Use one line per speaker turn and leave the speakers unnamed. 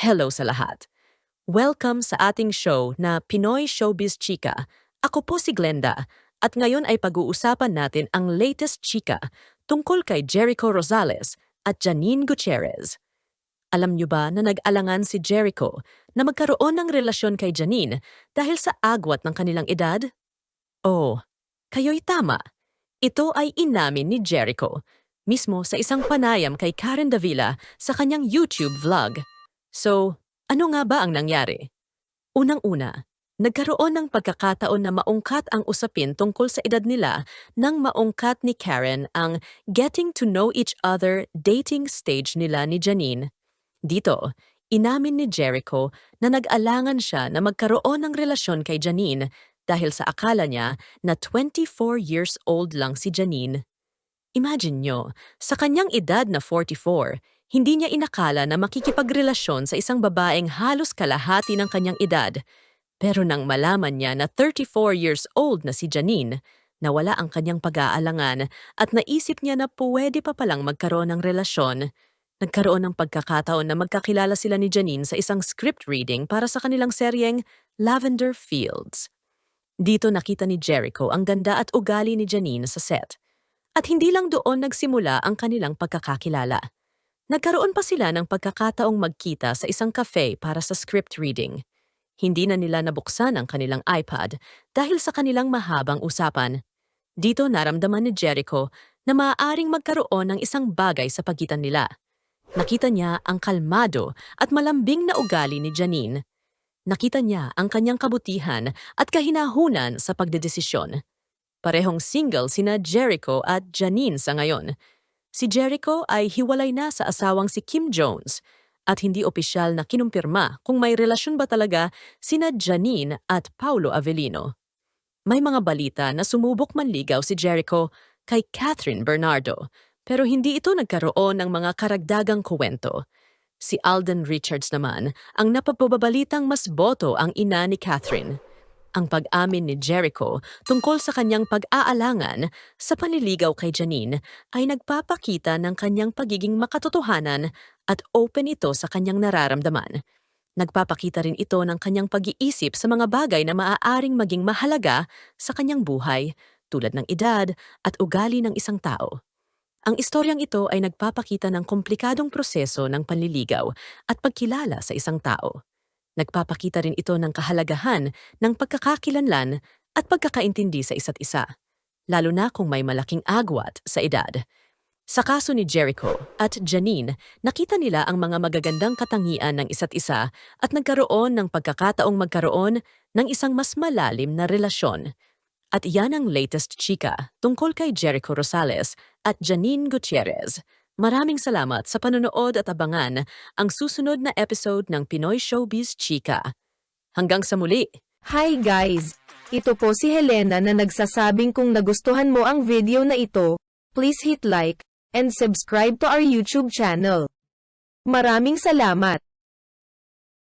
Hello sa lahat. Welcome sa ating show na Pinoy Showbiz Chika. Ako po si Glenda at ngayon ay pag-uusapan natin ang latest chika tungkol kay Jericho Rosales at Janine Gutierrez. Alam niyo ba na nag-alangan si Jericho na magkaroon ng relasyon kay Janine dahil sa agwat ng kanilang edad? Oh, kayo'y tama. Ito ay inamin ni Jericho, mismo sa isang panayam kay Karen Davila sa kanyang YouTube vlog. So, ano nga ba ang nangyari? Unang-una, nagkaroon ng pagkakataon na maungkat ang usapin tungkol sa edad nila nang maungkat ni Karen ang getting to know each other dating stage nila ni Janine. Dito, inamin ni Jericho na nag-alangan siya na magkaroon ng relasyon kay Janine dahil sa akala niya na 24 years old lang si Janine. Imagine nyo, sa kanyang edad na 44, hindi niya inakala na makikipagrelasyon sa isang babaeng halos kalahati ng kanyang edad. Pero nang malaman niya na 34 years old na si Janine, nawala ang kanyang pag-aalangan at naisip niya na pwede pa palang magkaroon ng relasyon. Nagkaroon ng pagkakataon na magkakilala sila ni Janine sa isang script reading para sa kanilang seryeng Lavender Fields. Dito nakita ni Jericho ang ganda at ugali ni Janine sa set. At hindi lang doon nagsimula ang kanilang pagkakakilala. Nagkaroon pa sila ng pagkakataong magkita sa isang cafe para sa script reading. Hindi na nila nabuksan ang kanilang iPad dahil sa kanilang mahabang usapan. Dito naramdaman ni Jericho na maaaring magkaroon ng isang bagay sa pagitan nila. Nakita niya ang kalmado at malambing na ugali ni Janine. Nakita niya ang kanyang kabutihan at kahinahunan sa pagdedesisyon. Parehong single sina Jericho at Janine sa ngayon. Si Jericho ay hiwalay na sa asawang si Kim Jones at hindi opisyal na kinumpirma kung may relasyon ba talaga sina Janine at Paulo Avellino. May mga balita na sumubok manligaw si Jericho kay Catherine Bernardo pero hindi ito nagkaroon ng mga karagdagang kuwento. Si Alden Richards naman ang napapabalitang mas boto ang ina ni Catherine. Ang pag-amin ni Jericho tungkol sa kanyang pag-aalangan sa panliligaw kay Janine ay nagpapakita ng kanyang pagiging makatotohanan at open ito sa kanyang nararamdaman. Nagpapakita rin ito ng kanyang pag-iisip sa mga bagay na maaaring maging mahalaga sa kanyang buhay, tulad ng edad at ugali ng isang tao. Ang istoryang ito ay nagpapakita ng komplikadong proseso ng panliligaw at pagkilala sa isang tao. Nagpapakita rin ito ng kahalagahan ng pagkakakilanlan at pagkakaintindi sa isa't isa, lalo na kung may malaking agwat sa edad. Sa kaso ni Jericho at Janine, nakita nila ang mga magagandang katangian ng isa't isa at nagkaroon ng pagkakataong magkaroon ng isang mas malalim na relasyon. At iyan ang latest chika tungkol kay Jericho Rosales at Janine Gutierrez. Maraming salamat sa panonood at abangan ang susunod na episode ng Pinoy Showbiz Chika. Hanggang sa muli!
Hi guys! Ito po si Helena na nagsasabing kung nagustuhan mo ang video na ito, please hit like and subscribe to our YouTube channel. Maraming salamat!